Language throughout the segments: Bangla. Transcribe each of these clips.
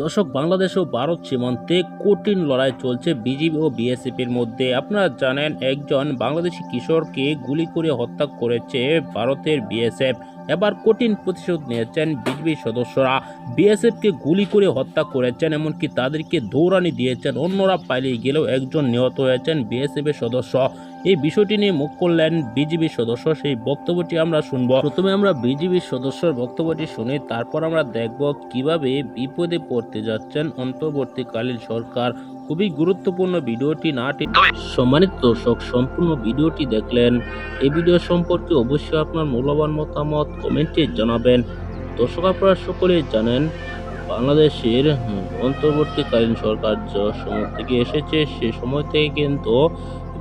দর্শক, বাংলাদেশ ও ভারত সীমান্তে কঠিন লড়াই চলছে বিজিবি ও বিএসএফ এর মধ্যে। আপনারা জানেন, একজন বাংলাদেশি কিশোরকে গুলি করে হত্যা করেছে ভারতের বিএসএফ। এবার কঠিন প্রতিশোধ নিয়েছেন বিজিবির সদস্যরা। বিএসএফ কে গুলি করে হত্যা করেছেন, এমনকি তাদেরকে দৌড়ানি দিয়েছেন। অন্যরা পালিয়ে গেলেও একজন নিহত হয়েছেন বিএসএফ এর সদস্য। এই বিষয়টি নিয়ে মুখ করলেন বিজিবির সদস্য। সেই বক্তব্যটি আমরা শুনব। প্রথমে আমরা বিজিবির সদস্যর বক্তব্যটি শুনি, তারপর আমরা দেখব কীভাবে বিপদে পড়তে যাচ্ছেন অন্তর্বর্তীকালীন সরকার। খুবই গুরুত্বপূর্ণ ভিডিওটি না সম্মানিত দর্শক, সম্পূর্ণ ভিডিওটি দেখলেন। এই ভিডিও সম্পর্কে অবশ্যই আপনার মূল্যবান মতামত কমেন্টে জানাবেন। দর্শক, আপনারা সকলেই জানেন, বাংলাদেশের অন্তর্বর্তীকালীন সরকার যে সময় থেকে এসেছে, সে সময় থেকে কিন্তু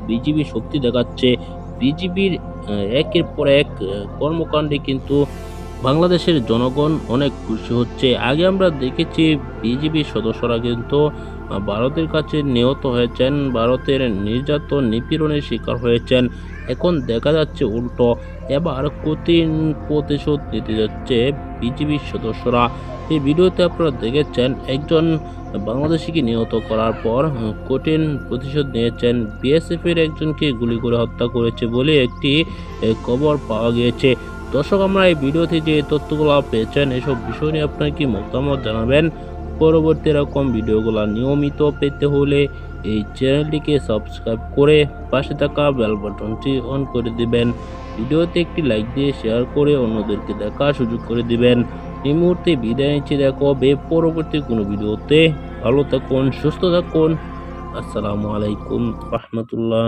বিজিবি শক্তি দেখাচ্ছে। বিজিবির একের পর এক কর্মকাণ্ডে কিন্তু বাংলাদেশের জনগণ অনেক খুশি হচ্ছে। আগে আমরা দেখেছি বিজিবির সদস্যরা কিন্তু ভারতের কাছে নিহত হয়েছেন, ভারতের নির্যাতন নিপীড়নের শিকার হয়েছেন। এখন দেখা যাচ্ছে উল্টো, এবার কঠিন প্রতিশোধ নিতে যাচ্ছে বিজিবির সদস্যরা। এই ভিডিওতে আপনারা দেখেছেন, একজন বাংলাদেশিকে নিহত করার পর কঠিন প্রতিশোধ নিয়েছেন। বিএসএফের একজনকে গুলি করে হত্যা করেছে বলে একটি খবর পাওয়া গিয়েছে। দর্শক, আমরা এই ভিডিওতে যে তথ্যগুলো পেয়েছেন, এসব বিষয় নিয়ে আপনার কি মতামত জানাবেন? পরবর্তী এরকম ভিডিওগুলো নিয়মিত পেতে হলে এই চ্যানেলটিকে সাবস্ক্রাইব করে পাশে থাকা বেল বাটনটি অন করে দিবেন। ভিডিওতে একটি লাইক দিয়ে শেয়ার করে অন্যদেরকে দেখার সুযোগ করে দিবেন। এই মুহূর্তে বিদায় নিচ্ছি। দেখো বে পরবর্তী কোনো ভিডিওতে। ভালো থাকুন, সুস্থ থাকুন। আসসালামু আলাইকুম, রহমতুল্লাহ।